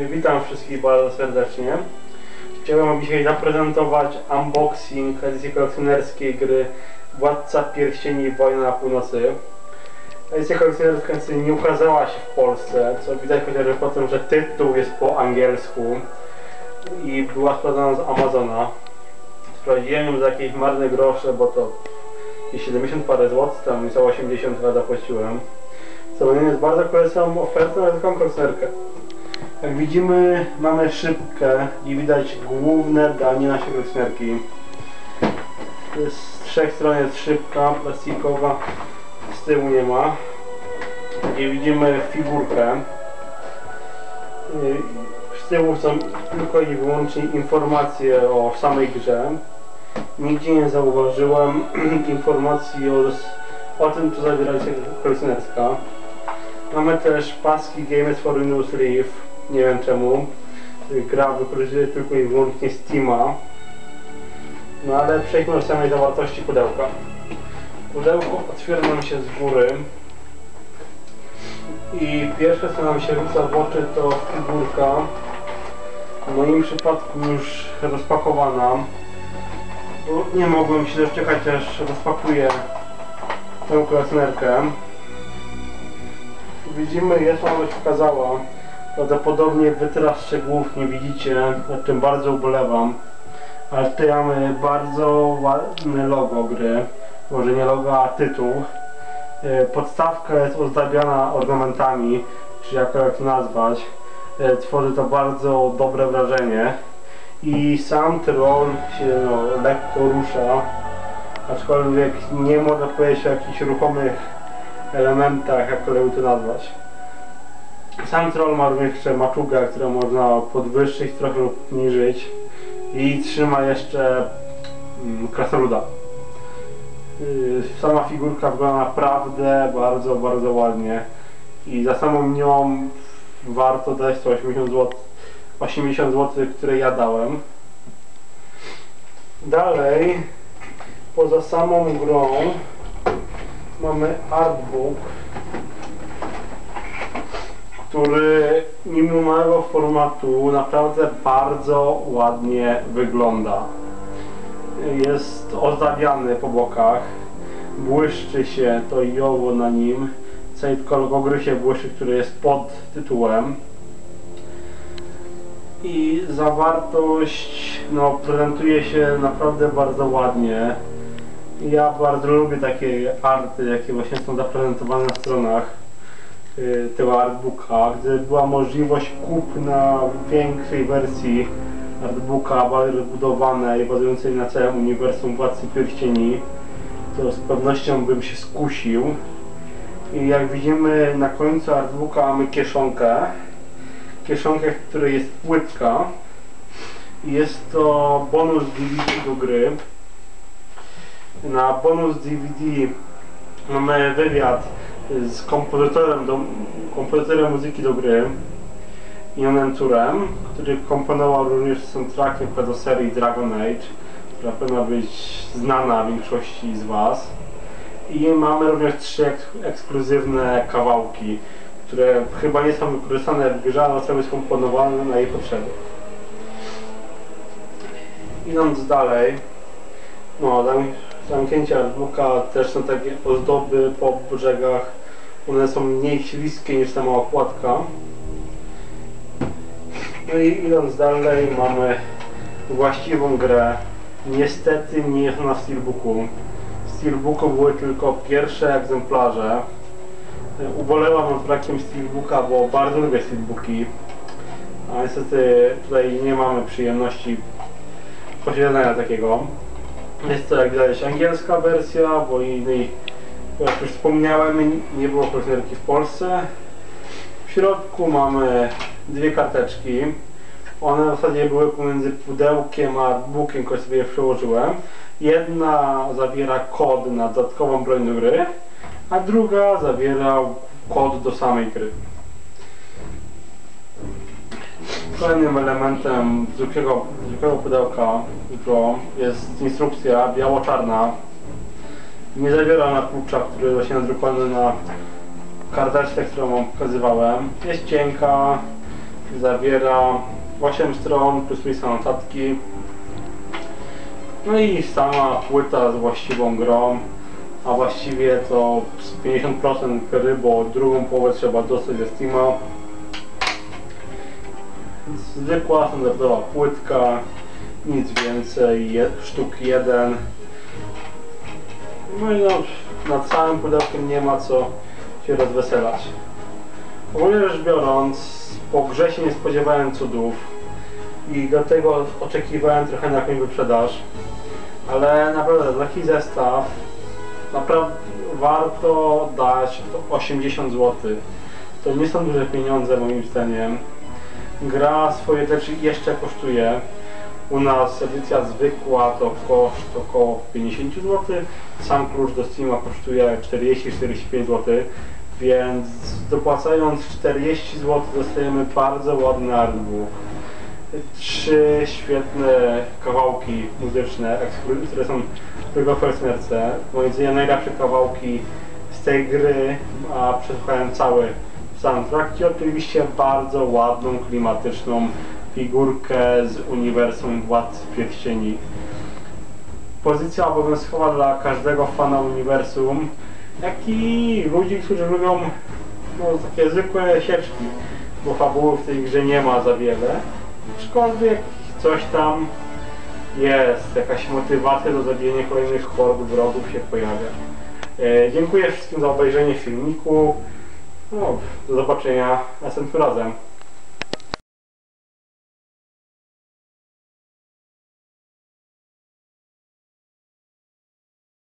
Witam wszystkich bardzo serdecznie. Chciałem Wam dzisiaj zaprezentować unboxing edycji kolekcjonerskiej gry Władca Pierścieni Wojna na Północy. Edycja kolekcjonerska nie ukazała się w Polsce, co widać chociażby po tym, że tytuł jest po angielsku i była sprzedana z Amazona. Sprawdziłem ją za jakieś marne grosze, bo to i 70 parę złotych, tam za 80 chyba zapłaciłem. Co jest bardzo polecam ofertę na taką kolekcjonerkę. Jak widzimy mamy szybkę i widać główne danie naszej jest Z trzech stron jest szybka plastikowa, z tyłu nie ma. I widzimy figurkę. Z tyłu są tylko i wyłącznie informacje o samej grze. Nigdzie nie zauważyłem informacji o, o tym, co zawiera się kolekcjonerska. Mamy też paski Games for Windows Live. Nie wiem czemu. Gra wykorzystuje tylko i wyłącznie Steama. No ale przejdźmy do samej zawartości pudełka. Pudełko otwiera nam się z góry. I pierwsze co nam się rzuca w oczy to figurka. W moim przypadku już rozpakowana. Bo nie mogłem się doczekać aż rozpakuję tę kolekcjonerkę. Widzimy, jest ona być pokazała. Prawdopodobnie wytras szczegółów nie widzicie, nad czym bardzo ubolewam. Ale tutaj mamy bardzo ładne logo gry. Może nie logo, a tytuł. E, Podstawka jest ozdabiana ornamentami, czy jak to nazwać. E, Tworzy to bardzo dobre wrażenie. I sam troll się no, lekko rusza. Aczkolwiek nie można powiedzieć o jakichś ruchomych elementach, jak to to nazwać. Sam troll ma również jeszcze maczugę, którą można podwyższyć trochę lub obniżyć i trzyma jeszcze mm, krasnoluda. Yy, Sama figurka wygląda naprawdę bardzo, bardzo ładnie i za samą nią warto dać to 80 zł, 80 zł, które ja dałem. Dalej, poza samą grą mamy artbook który mimo małego formatu naprawdę bardzo ładnie wygląda. Jest ozdabiany po bokach, błyszczy się to i owo na nim, cały kolor się błyszczy, który jest pod tytułem. I zawartość no, prezentuje się naprawdę bardzo ładnie. Ja bardzo lubię takie arty, jakie właśnie są zaprezentowane na stronach tego artbooka, gdy była możliwość kupna większej wersji artbooka, bardziej rozbudowanej, bazującej na całym uniwersum Władcy Pierścieni, to z pewnością bym się skusił. I jak widzimy na końcu artbooka mamy kieszonkę. Kieszonkę, w której jest płytka. Jest to bonus DVD do gry. Na bonus DVD mamy wywiad z kompozytorem, do, kompozytorem muzyki do gry Ionem Turem, który komponował również soundtrackiem do serii Dragon Age, która powinna być znana większości z Was. I mamy również trzy ek ekskluzywne kawałki, które chyba nie są wykorzystane w grze, ale zostały skomponowane na jej potrzeby. Idąc dalej, no, zam- zamknięcia artbooka też są takie ozdoby po brzegach. One są mniej śliskie niż sama okładka. No i idąc dalej mamy właściwą grę. Niestety nie jest ona w Steelbooku. W Steelbooku były tylko pierwsze egzemplarze. Ubolewam nad brakiem Steelbooka, bo bardzo lubię Steelbooki. A niestety tutaj nie mamy przyjemności posiadania takiego. Jest to jak widać angielska wersja, bo innej, jak już wspomniałem, nie było kolekcjonerki w Polsce. W środku mamy dwie karteczki. One w zasadzie były pomiędzy pudełkiem a bookiem, który sobie je przełożyłem. Jedna zawiera kod na dodatkową broń do gry, a druga zawiera kod do samej gry. Kolejnym elementem zwykłego, zwykłego pudełka Pro jest instrukcja biało-czarna. Nie zawiera ona klucza, który właśnie nadrukowany na karteczce, którą wam pokazywałem. Jest cienka, Zawiera 8 stron plus lista notatki. No i sama płyta z właściwą grą, a właściwie to z 50% gry, bo drugą połowę trzeba dostać ze Steama. Zwykła, standardowa płytka, nic więcej, je, sztuk jeden. No i no, nad całym pudełkiem nie ma co się rozweselać. Ogólnie rzecz biorąc, po grze się nie spodziewałem cudów i dlatego oczekiwałem trochę na jakąś wyprzedaż. Ale naprawdę taki zestaw naprawdę warto dać 80 zł. To nie są duże pieniądze moim zdaniem. Gra swoje rzeczy jeszcze kosztuje. U nas edycja zwykła to koszt około 50 zł. Sam klucz do Steama kosztuje 40-45 zł. Więc dopłacając 40 zł dostajemy bardzo ładny artbook. Trzy świetne kawałki muzyczne, które są tylko w Firstmerce. Moim zdaniem najlepsze kawałki z tej gry, a przesłuchałem cały soundtrack i oczywiście bardzo ładną, klimatyczną figurkę z uniwersum Władcy Pierścieni. Pozycja obowiązkowa dla każdego fana uniwersum, jak i ludzi, którzy lubią no, takie zwykłe sieczki, bo fabuły w tej grze nie ma za wiele. Aczkolwiek coś tam jest, jakaś motywacja do zabijania kolejnych hord wrogów się pojawia. E, dziękuję wszystkim za obejrzenie filmiku. No, do zobaczenia następnym razem.